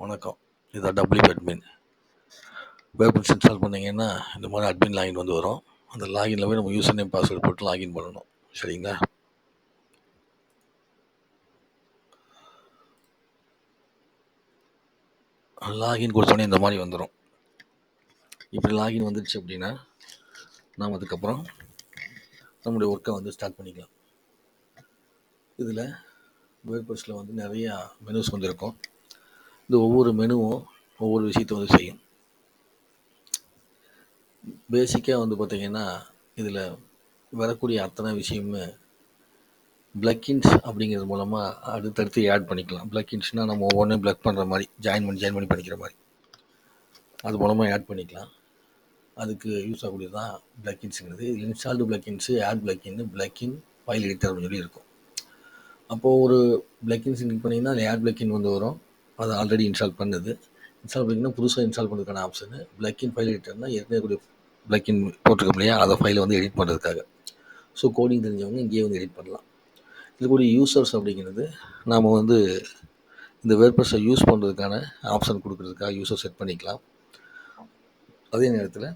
வணக்கம். இதான் W admin வேர்பன்ஸ் install பண்ணிங்கன்னா இந்த மாதிரி அட்மின் லாகின் வந்து வரும். அந்த லாகின்ல போய் நம்ம யூசர் நேம் பாஸ்வேர்டு போட்டு லாகின் பண்ணணும். சரிங்களா? லாகின் கொடுத்தோடனே இந்த மாதிரி வந்துடும் இப்படி லாகின் வந்துடுச்சு அப்படின்னா நாம் அதுக்கப்புறம் நம்முடைய ஒர்க்கை வந்து ஸ்டார்ட் பண்ணிக்கலாம். இதில் வேர்பஸில் வந்து நிறையா மெனுஸ் வந்து இந்த ஒவ்வொரு மெனுவும் ஒவ்வொரு விஷயத்தை வந்து செய்யும். பேசிக்காக வந்து பார்த்திங்கன்னா இதில் வரக்கூடிய அத்தனை விஷயமுமே பிளக்கின்ஸ் அப்படிங்கிறது மூலமாக அடுத்தடுத்து ஆட் பண்ணிக்கலாம். பிளக்கின்ஸ்னால் நம்ம ஒவ்வொன்றையும் பிளக் பண்ணுற மாதிரி ஜாயின் பண்ணி ஜாயின் பண்ணி பண்ணிக்கிற மாதிரி. அது மூலமாக ஆட் பண்ணிக்கலாம். அதுக்கு யூஸ் ஆகக்கூடியது தான் பிளக்கின்ஸுங்கிறது இதில் இன்ஸ்டால்டு பிளக்கின்ஸு ஆட் பிளக்கின்னு பிளக்கின் ஃபைல் எடிட்டர் அப்படின்னு சொல்லி இருக்கும். அப்போது ஒரு பிளக்கின்ஸ் கிளிக் பண்ணிங்கன்னா அதில் ஆட் பிளக்கின் வந்து வரும். அது ஆல்ரெடி இன்ஸ்டால் பண்ணுது. இன்ஸ்டால் பண்ணிங்கன்னா புதுசாக இன்ஸ்டால் பண்ணுறதுக்கான ஆப்ஷனு பிளக்கின் ஃபைல் எடிட்டர்னால் ஏற்கனவே கூடிய பிளக்கின் போட்டிருக்கோம் இல்லையா? அதை ஃபைலை வந்து எடிட் பண்ணுறதுக்காக ஸோ கோடிங் தெரிஞ்சவங்க இங்கேயே வந்து எடிட் பண்ணலாம். இதுக்கூடிய யூசர்ஸ் அப்படிங்கிறது நாம் வந்து இந்த வேர்பஸை யூஸ் பண்ணுறதுக்கான ஆப்ஷன் கொடுக்குறதுக்காக யூசர் செட் பண்ணிக்கலாம். அதே நேரத்தில்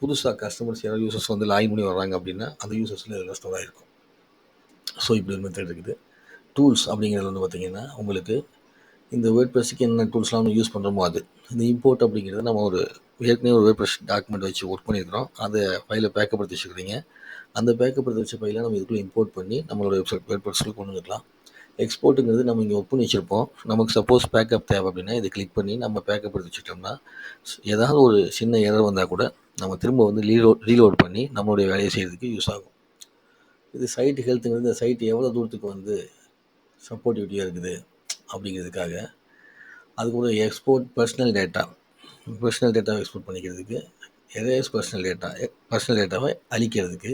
புதுசாக கஸ்டமர்ஸ் யாராவது யூசர்ஸ் வந்து லாகின் பண்ணி வர்றாங்க அப்படின்னா அந்த யூசர்ஸில் இதில் ஸ்டோர் ஆகிருக்கும் ஸோ இப்படி ஒரு மெத்தட் இருக்குது. டூல்ஸ் அப்படிங்கிறது வந்து பார்த்திங்கன்னா உங்களுக்கு இந்த வேர்ட் ப்ரெஸுக்கு என்ன டூல்ஸ்லாம் நம்ம யூஸ் பண்ணுறோமோ அது. இந்த இம்போர்ட் அப்படிங்கிறது நம்ம ஒரு ஏற்கனவே ஒரு வேர்ட் ப்ரெஸ் டாக்குமெண்ட் வச்சு ஒர்க் பண்ணியிருக்கிறோம். அதை ஃபைலை பேக்கப்படுத்தி வச்சுக்கிறீங்க. அந்த பேக்கப்படுத்தி வச்ச ஃபைலை நம்ம இதுக்குள்ளே இம்போர்ட் பண்ணி நம்மளோட வெப்சைட் வேர்ட் ப்ரெஸ்ஸில் கொண்டு வந்துக்கலாம் எக்ஸ்போர்ட்டுங்கிறது நம்ம இங்கே ஒப்புன்னு வச்சுருப்போம். நமக்கு சப்போஸ் பேக்கப் தேவை அப்படின்னா இதை கிளிக் பண்ணி நம்ம பேக்கப் எடுத்து வச்சுட்டோம்னா ஏதாவது ஒரு சின்ன எரர் வந்தால் கூட நம்ம திரும்ப வந்து ரீலோட் ரீலோட் பண்ணி நம்மளுடைய வேலையை செய்கிறதுக்கு யூஸ் ஆகும். இது சைட்டு ஹெல்த்துங்கிறது இந்த சைட் எவ்வளோ தூரத்துக்கு வந்து சப்போர்ட்டிவிட்டியாக இருக்குது? அப்படிங்கிறதுக்காக அது கூட எக்ஸ்போர்ட் பர்சனல் டேட்டா பர்சனல் டேட்டாவை எக்ஸ்போர்ட் பண்ணிக்கிறதுக்கு எரேஸ் பர்சனல் டேட்டா பர்சனல் டேட்டாவை அழிக்கிறதுக்கு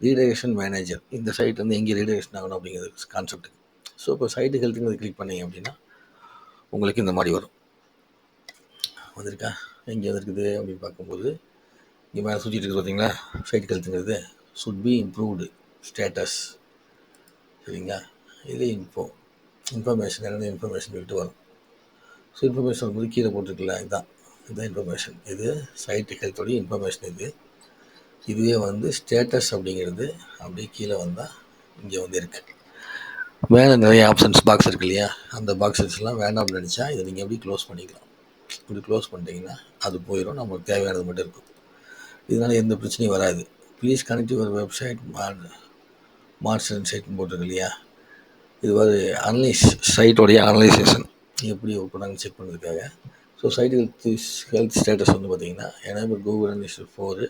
ரீடரேஷன் மேனேஜர் இந்த சைட் வந்து எங்கே ரீடரேஷன் ஆகணும் அப்படிங்கிறது கான்செப்ட் ஸோ இப்போ சைட்டு ஹெல்த்துங்கிறது கிளிக் பண்ணீங்க அப்படின்னா உங்களுக்கு இந்த மாதிரி வரும். வந்திருக்கா? எங்கே வந்திருக்குது அப்படின்னு பார்க்கும்போது இங்கே மேலே சுற்றிட்டு இருக்குது பார்த்தீங்களா சைட் ஹெல்த்துங்கிறது சுட் பி இம்ப்ரூவ்டு ஸ்டேட்டஸ் சரிங்களா? இது இன்ஃபோ இன்ஃபர்மேஷன் என்னென்ன இன்ஃபர்மேஷன் விட்டு வரும். ஸோ இன்ஃபர்மேஷன் வந்து கீழே போட்டிருக்கல இதுதான் இதுதான் இன்ஃபர்மேஷன் இது சைட் ஹெல்த்தோடைய இன்ஃபர்மேஷன் இது. இதுவே வந்து ஸ்டேட்டஸ் அப்படிங்கிறது அப்படியே கீழே வந்தால் இங்கே வந்து இருக்குது மேலே நிறைய ஆப்ஷன்ஸ் பாக்ஸ் இருக்கு இல்லையா? அந்த பாக்ஸஸ்லாம் வேண்டாம்னு நினச்சா இதை நீங்கள் எப்படி க்ளோஸ் பண்ணிக்கலாம். இப்படி க்ளோஸ் பண்ணிட்டீங்கன்னா அது போயிடும் நம்மளுக்கு தேவையானது மட்டும் இருக்கும். இதனால் எந்த பிரச்சனையும் வராது. ப்ளீஸ் கனெக்ட் யுவர் வெப்சைட் மார்ச் சைட்னு போட்டிருக்கு இல்லையா? இது ஒரு அனலைஸ் சைட்டோடைய அனலைசேஷன் எப்படி ஒர்க் செக் பண்ணுறதுக்காக so site health health status வந்து பார்த்திங்கன்னா எனேபிள் கூகுள் அனலிஸ் ஃபோரு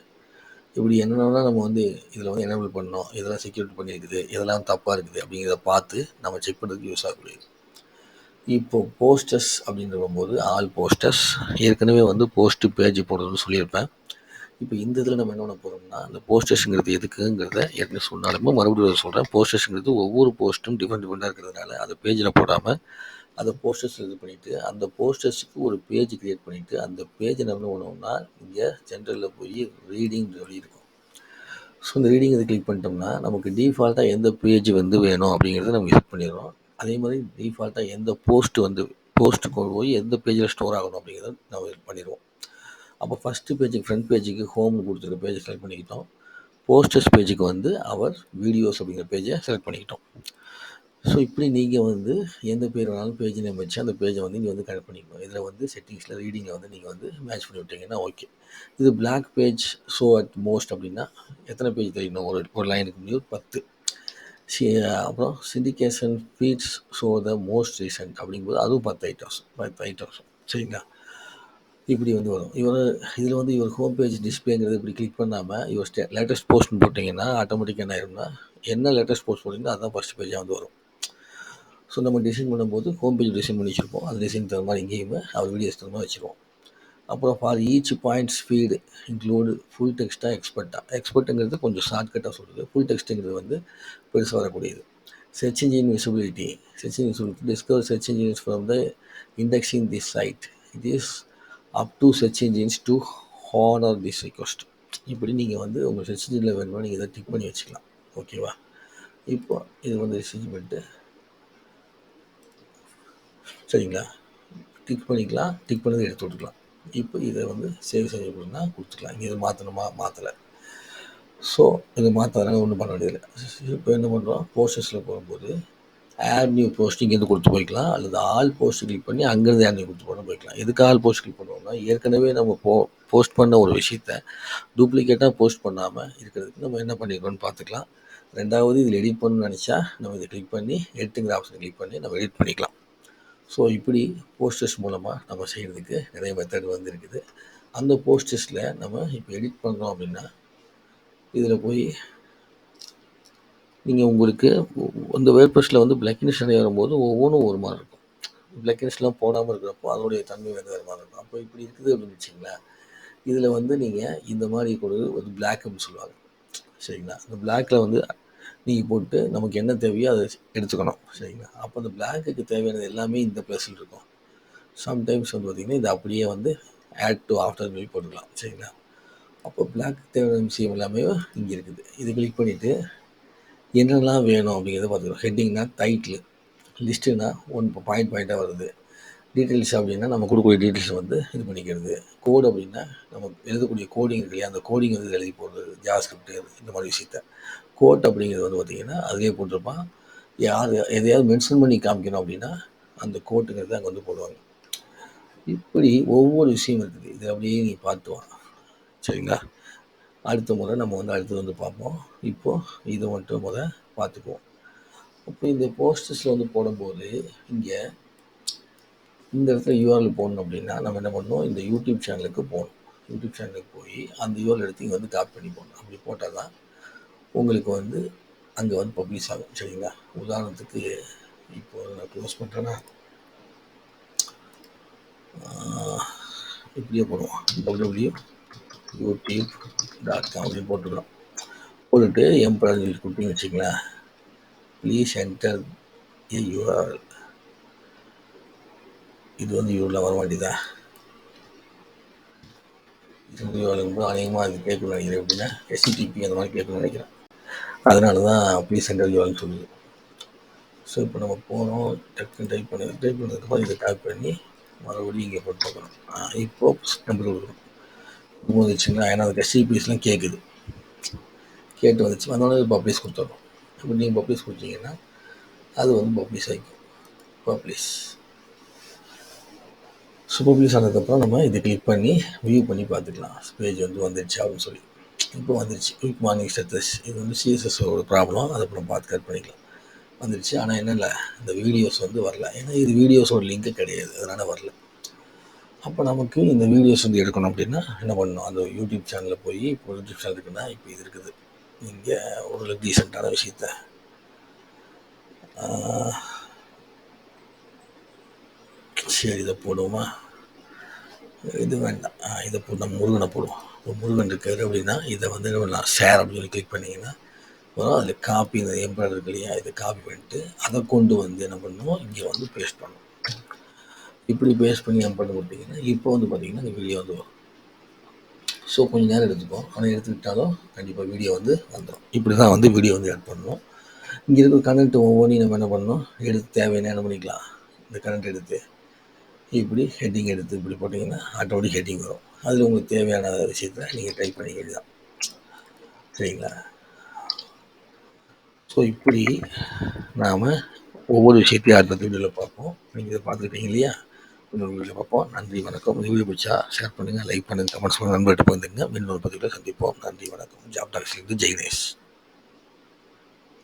இப்படி என்னென்னா நம்ம வந்து இதில் வந்து எனேபிள் பண்ணோம் இதெல்லாம் செக்யூரிட்டி பண்ணியிருக்குது இதெல்லாம் தப்பாக இருக்குது அப்படிங்கிறத பார்த்து நம்ம செக் பண்ணுறதுக்கு யூஸ் ஆகக்கூடியது. இப்போது போஸ்டர்ஸ் அப்படின்னு போது ஆல் போஸ்டர்ஸ் ஏற்கனவே வந்து போஸ்ட்டு பேஜ் போடுறதுன்னு சொல்லியிருப்பேன். இப்போ இந்த இதில் நம்ம என்ன பண்ண போகிறோம்னா அந்த போஸ்டர்ஸுங்கிறது எதுக்குங்கிறத ஏற்கனவே சொன்னாலுமே மறுபடியும் சொல்கிறேன் போஸ்டர்ஸுங்கிறது ஒவ்வொரு போஸ்ட்டும் டிஃப்ரெண்ட் டிஃப்ரெண்ட்டாக இருக்கிறதுனால அதை பேஜில் போடாமல் அதை போஸ்டர்ஸ் இது பண்ணிவிட்டு அந்த போஸ்டர்ஸுக்கு ஒரு பேஜ் க்ரியேட் பண்ணிவிட்டு அந்த பேஜை நம்ம என்ன பண்ணுவோம்னா இங்கே ஜென்ரலில் போய் ரீடிங் சொல்லி இருக்கும். ஸோ இந்த ரீடிங் இதை கிளிக் பண்ணிட்டோம்னா நமக்கு டிஃபால்ட்டாக எந்த பேஜ் வந்து வேணும் அப்படிங்கிறத நம்ம செட் பண்ணிடுறோம். அதே மாதிரி டிஃபால்ட்டாக எந்த போஸ்ட் வந்து போஸ்ட்டு கொண்டு போய் எந்த பேஜில் ஸ்டோர் ஆகணும் அப்படிங்கிறத நம்ம பண்ணிடுவோம். அப்போ ஃபஸ்ட்டு பேஜுக்கு ஃப்ரண்ட் பேஜுக்கு ஹோம் கொடுத்துருக்க பேஜை செலக்ட் பண்ணிக்கிட்டோம். போஸ்டர்ஸ் பேஜுக்கு வந்து அவர் வீடியோஸ் அப்படிங்கிற பேஜை செலக்ட் பண்ணிக்கிட்டோம். ஸோ இப்படி நீங்கள் வந்து எந்த பேர் வேணாலும் பேஜ் நேம் வச்சு அந்த பேஜை வந்து நீங்கள் வந்து கனெக்ட் பண்ணிக்கணும் இதில் வந்து செட்டிங்ஸில் ரீடிங்கில் வந்து நீங்கள் வந்து மேட்ச் பண்ணி விட்டீங்கன்னா ஓகே இது blog page show at most அப்படின்னா எத்தனை பேஜ் தெரியணும் ஒரு ஒரு லைனுக்கு முடியும் பத்து. சி அப்புறம் syndication feeds show the most recent அப்படிங்கும்போது அதுவும் பத்து ஐட்டம்ஸ் பத்து ஐட்டம்ஸ் சரிங்களா? இப்படி வந்து வரும். இவர் இதில் வந்து இவர் ஹோம் பேஜ் டிஸ்பிளேங்கிறது இப்படி கிளிக் பண்ணாமல் இவர் ஸ்டே லேட்டஸ்ட் போஸ்ட்னு போட்டிங்கன்னா ஆட்டோமேட்டிக்காக என்ன ஆயிரும்னா என்ன லேட்டஸ்ட் போஸ்ட் போட்டிங்கன்னா அதுதான் ஃபஸ்ட் பேஜாக வந்து வரும். ஸோ நம்ம டிசைன் பண்ணும்போது ஹோம் பேஜ் டிசைன் பண்ணி வச்சுருப்போம். அந்த டிசைன் தகுந்த மாதிரி இங்கேயுமே அவர் வீடியோஸ் தகுந்த மாதிரி வச்சுருவோம். அப்புறம் for each points feed include full டெக்ஸ்ட்டாக எக்ஸ்பர்ட்டாக எக்ஸ்பர்ட்டுங்கிறது கொஞ்சம் ஷார்ட்கட்டாக சொல்கிறது ஃபுல் டெக்ஸ்ட்டுங்கிறது வந்து பெருசாக வரக்கூடியது. Search engine visibility. Search engine visibility. Discover search engines from the indexing this site. It is up to search engines to honour this request இப்படி நீங்கள் வந்து உங்கள் சர்ச் இன்ஜினில் வேணுமா நீங்கள் இதை டிக் பண்ணி வச்சுக்கலாம். ஓகேவா இப்போ இது வந்து ரிசர்ச் பண்ணிட்டு சரிங்களா? டிக் பண்ணிக்கலாம். டிக் பண்ணதை எடுத்து விட்டுக்கலாம். இப்போ இதை வந்து சேவ் செஞ்சு அப்படின்னா கொடுத்துக்கலாம். இங்கே இதை மாற்றணுமா மாற்றலை ஸோ இதை மாற்றாதனால ஒன்றும் பண்ண வேண்டியதில்லை. இப்போ என்ன பண்ணுறோம் போர்ஷஸில் போகும்போது ஆட் நியூ போஸ்ட் இங்கேருந்து கொடுத்து போய்க்கலாம்? அல்லது ஆல் போஸ்ட் கிளிக் பண்ணி அங்கேருந்து ஆட் நியூ கொடுத்து போட போய்க்கலாம். எதுக்கு ஆல் போஸ்ட் கிளிக் பண்ணுவோம்னா ஏற்கனவே நம்ம போ போஸ்ட் பண்ண ஒரு விஷயத்த டூப்ளிகேட்டாக போஸ்ட் பண்ணாமல் இருக்கிறதுக்கு நம்ம என்ன பண்ணிடுறோம்னு பார்த்துக்கலாம். ரெண்டாவது இதில் எடிட் பண்ணணும்னு நினச்சா நம்ம இதை கிளிக் பண்ணி எடிட்டுங்கிற ஆப்ஷன் கிளிக் பண்ணி நம்ம எடிட் பண்ணிக்கலாம். ஸோ இப்படி போஸ்டர்ஸ் மூலமாக நம்ம செய்கிறதுக்கு நிறைய மெத்தட் வந்துருக்குது. அந்த போஸ்டர்ஸில் நம்ம இப்போ எடிட் பண்ணுறோம் அப்படின்னா இதில் போய் நீங்கள் உங்களுக்கு அந்த வேர்பஸில் வந்து பிளக்கினஸ் நிறைய வரும்போது ஒவ்வொன்றும் ஒரு மாதிரி இருக்கும். பிளக்கினஸ்லாம் போடாமல் இருக்கிறப்போ அதனுடைய தன்மை வேறு வேறு மாதிரி இருக்கும். அப்போ இப்படி இருக்குது அப்படின்னு வச்சிங்களேன் இதில் வந்து நீங்கள் இந்த மாதிரி ஒரு வந்து பிளாக் அப்படின்னு சொல்லுவாங்க. சரிங்களா? அந்த பிளாக்கில் வந்து நீங்கள் போட்டு நமக்கு என்ன தேவையோ அதை எடுத்துக்கணும். சரிங்களா? அப்போ அந்த பிளாக்குக்கு தேவையானது எல்லாமே இந்த ப்ளஸில் இருக்கும். சம்டைம்ஸ் வந்து பார்த்திங்கன்னா இது அப்படியே வந்து ஆட் டு ஆஃப்டர் மாதிரி போட்டுக்கலாம். சரிங்களா? அப்போ பிளாக் தேவையான விஷயம் எல்லாமே இங்கே இருக்குது. இது கிளிக் பண்ணிவிட்டு என்னெல்லாம் வேணும் அப்படிங்கிறத பார்த்துக்கலாம். ஹெட்டிங்னா டைட்டில் லிஸ்ட்டுனா ஒன் பாயிண்ட் பாயிண்ட்டாக வருது. டீட்டெயில்ஸ் அப்படின்னா நம்ம கொடுக்கக்கூடிய டீட்டெயில்ஸ் வந்து இது பண்ணிக்கிறது. கோட் அப்படின்னா நம்ம எழுதக்கூடிய கோடிங் இருக்கு இல்லையா? அந்த கோடிங் வந்து எழுதி போடுறது ஜாஸ்கிரிப்ட் இந்த மாதிரி விஷயத்த. கோட் அப்படிங்கிறது வந்து பார்த்திங்கன்னா அதிலே போட்டிருப்பான். யார் எதையாவது மென்ஷன் பண்ணி காமிக்கணும் அப்படின்னா அந்த கோட்டுங்கிறது அங்கே வந்து போடுவாங்க. இப்படி ஒவ்வொரு விஷயம் இருக்குது. இது அப்படியே நீ பார்த்துவான் சரிங்களா? அடுத்த முறை நம்ம வந்து அடுத்தது வந்து பார்ப்போம். இப்போது இதை மட்டும் முத பார்த்துக்குவோம். இப்போ இந்த போஸ்டர்ஸில் வந்து போடும்போது இங்கே இந்த இடத்துல யூஆர்எல் போடணும் அப்படின்னா நம்ம என்ன பண்ணணும்? இந்த யூடியூப் சேனலுக்கு போகணும். யூடியூப் சேனலுக்கு போய் அந்த யூஆர்எல் எடுத்து இங்கே வந்து காப்பி பண்ணி போடணும். அப்படி போட்டால் தான் உங்களுக்கு வந்து அங்கே வந்து பப்ளிஷ் ஆகும். சரிங்களா? உதாரணத்துக்கு இப்போ நான் க்ளோஸ் பண்ணுறேன்னா இப்படியே போடுவோம். டபிள்யூ யூடியூப் டாட் காம் அப்படி போட்டுக்கிறோம். போட்டுட்டு எம்ப்ளாயர் சொல்லி கொடுத்தீங்கன்னு வச்சுங்களேன் ப்ளீஸ் என்டர் ஏ யூஆர்எல் இது வந்து யூரில் வர மாட்டேதா இது யூஆர்எல் அநேகமாக அது கேட்கணும்னு நினைக்கிறேன். எப்படின்னா எஸ்சிடிபி அந்த மாதிரி கேட்கணும்னு நினைக்கிறேன். அதனால தான் ப்ளீஸ் என்டர் யூஆர்எல் சொல்லுது. ஸோ இப்போ நம்ம போகிறோம் டக்குன்னு டைப் பண்ணி டைப் பண்ணதுக்கப்புறம் இதை டைப் பண்ணி மறுபடியும் இங்கே போட்டு பார்க்குறோம் இப்போது நம்பர் கொடுக்குறோம் வந்துச்சுங்களா? ஏன்னா அது எஸ்சிபிஎஸ்லாம் கேட்குது கேட்டு வந்துச்சு. அதனால பப்ளிஷ் கொடுத்துட்றோம் இப்போ நீங்கள் பப்ளிஷ் கொடுத்தீங்கன்னா அது வந்து பப்ளிஷ் ஆகிக்கும் பப்ளிஷ் ஸோ பப்ளிஷ் ஆனதுக்கப்புறம் நம்ம இதை கிளிக் பண்ணி வியூ பண்ணி பார்த்துக்கலாம். பேஜ் வந்து வந்துடுச்சு அப்படின்னு சொல்லி. இப்போ வந்துடுச்சு குயிக் மார்னிங் ஸ்டேட்டஸ் இது வந்து சிஎஸ்எஸோட ப்ராப்ளம் அதை அப்புறம் பார்த்து கட் பண்ணிக்கலாம். வந்துடுச்சு ஆனால் என்ன இல்லை இந்த வீடியோஸ் வந்து வரல. ஏன்னா இது வீடியோஸோட லிங்க்கு கிடையாது. அதனால் வரல. அப்போ நமக்கு இந்த வீடியோஸ் வந்து எடுக்கணும் அப்படின்னா என்ன பண்ணணும்? அந்த யூடியூப் சேனலில் போய் இப்போ யூடியூப் சேனல் இருக்குன்னா இப்போ இது இருக்குது. இங்கே ஒரு டீசெண்டான விஷயத்த. சரி இதை போடுவோமா? இது வேண்டாம். இதை போட்டு நம்ம முருகனை போடுவோம். இப்போ முருகன் இருக்காரு அப்படின்னா இதை வந்து என்ன பண்ணலாம்? ஷேர் அப்படின்னு சொல்லி கிளிக் பண்ணிங்கன்னா வரும். அதில் காப்பி இந்த எம்ப்ராய்டர் இருக்கு இல்லையா? இதை காப்பி பண்ணிட்டு அதை கொண்டு வந்து என்ன பண்ணுவோம்? இங்கே வந்து பேஸ்ட் பண்ணுவோம் இப்படி பேஸ் பண்ணி நம்ம பண்ணி கொடுத்தீங்கன்னா இப்போ வந்து பார்த்தீங்கன்னா இந்த வீடியோ வந்து வரும். ஸோ கொஞ்சம் நேரம் எடுத்துக்கும் ஆனால் எடுத்துக்கிட்டாலும் கண்டிப்பாக வீடியோ வந்து வந்துடும் இப்படி தான் வந்து வீடியோ வந்து ஆட் பண்ணணும் இங்கே இருக்கிற கனெக்ட் ஒவ்வொன்றையும் நம்ம என்ன பண்ணணும்? எடுத்து தேவையான என்ன பண்ணிக்கலாம். இந்த கனெக்ட் எடுத்து இப்படி ஹெட்டிங் எடுத்து இப்படி போட்டிங்கன்னா ஆட்டோமேட்டிக் ஹெட்டிங் வரும். அதில் உங்களுக்கு தேவையான விஷயத்த நீங்கள் டைப் பண்ணி தான் சரிங்களா? ஸோ இப்படி நாம் ஒவ்வொரு விஷயத்தையும் அடுத்த வீடியோவில் பார்ப்போம். நீங்கள் இதை பார்த்துருப்பீங்க இல்லையா? இன்னொரு பார்ப்போம். நன்றி வணக்கம். இந்த வீடியோ பிடிச்சா ஷேர் பண்ணுங்கள் லைக் பண்ணுங்கள் கமெண்ட்ஸ் பண்ணுங்கள் நண்பர்கிட்ட பகிர்ந்துங்க ஒரு பதிவில் சந்திப்போம். நன்றி வணக்கம். ஜாப் டாக்ஸ்லேருந்து ஜெய்னேஷ்